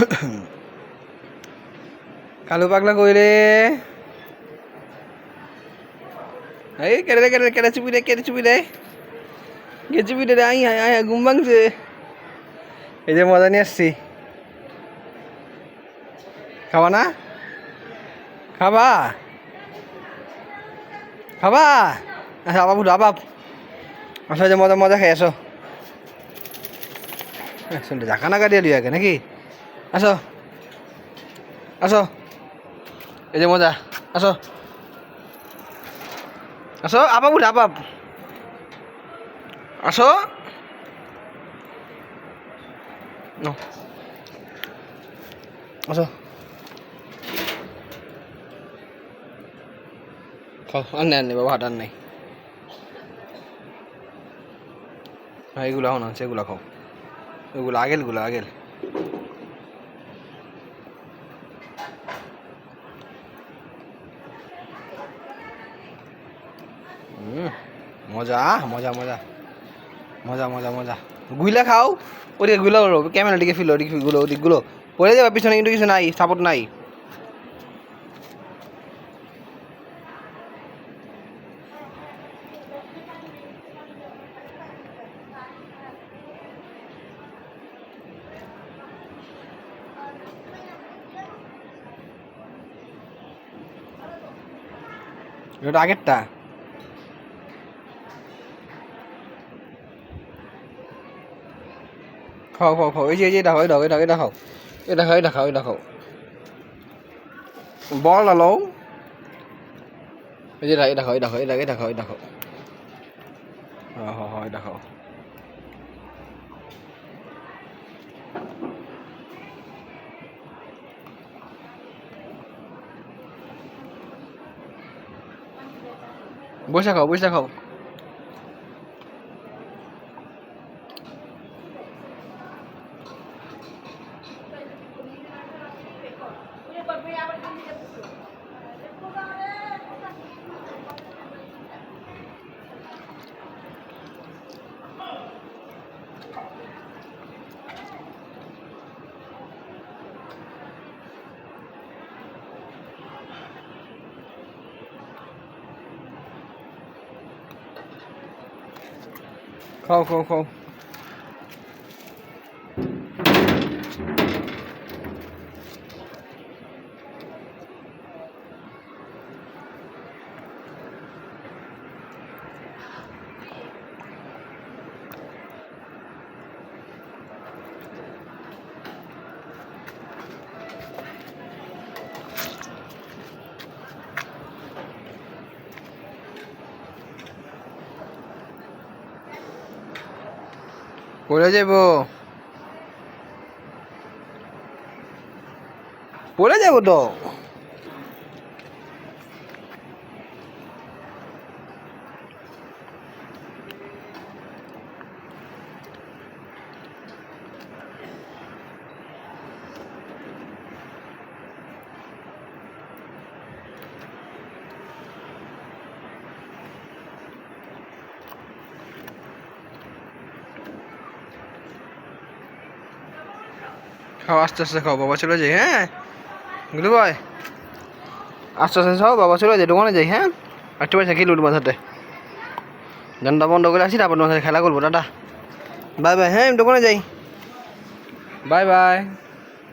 কালু পাগলা কইলে এই কেটে কেটে কেটে চুপি রে কেটে চুপি রে? কে চুপি রে আই আই আই, ঘুম ভাঙছে। এই যে মজা নিয়ে আসছি। খাবা না? খাবা? খাবা? আচ্ছা আবাব আবাব আসো যে মজা মজা খাই, আসো। শুনতে জাকা দিয়ে দিও আগে নাকি? আসো। আসো। এই যে মজা। আসো। আসো আবাব উঠে আবাব আসো. আসো। আর নেন নেই বাবা হাটার নেই। হ্যাঁ এগুলো এখন আছে, এগুলো খাও। এগুলো আগেলগুলো, আগেল। মজা মজা মজা। মজা মজা মজা। গুইলা খাও, ওদিকে গুলো ক্যামেরা দিকে ফিল ওদিকে গুলো। ওদিকগুলো পড়ে যাবে, পিছনে কিন্তু কিছু নাই সাপোর্ট নাই। এটা আগেরটা? খাও খাও খাও এই যে এই যে এটা খাও এটা খাও এটা খাও এটা খাও এটা খাও এটা খাও বল আলো এই যে এটা এটা খাও এটা খাও এটা এটা খাও এটা খাও হ্যাঁ হ্যাঁ হ্যাঁ এটা খাও বসে খাও বসে খাও খাও খাও খাও পড়ে যাব। পড়ে যাব তো? খাও, আস্তে আস্তে খাও, বাবা চলে যাই হ্যাঁ? গুলু ভাই, আস্তে আস্তে খাও, বাবা চলে যাই দোকানে যাই হ্যাঁ? একটু পয়সা কি উঠবো সাথে। গানটা বন্ধ করে আসি, তারপর সাথে খেলা করব, টাটা। বাই বাই হ্যাঁ দোকানে যাই। Bye bye.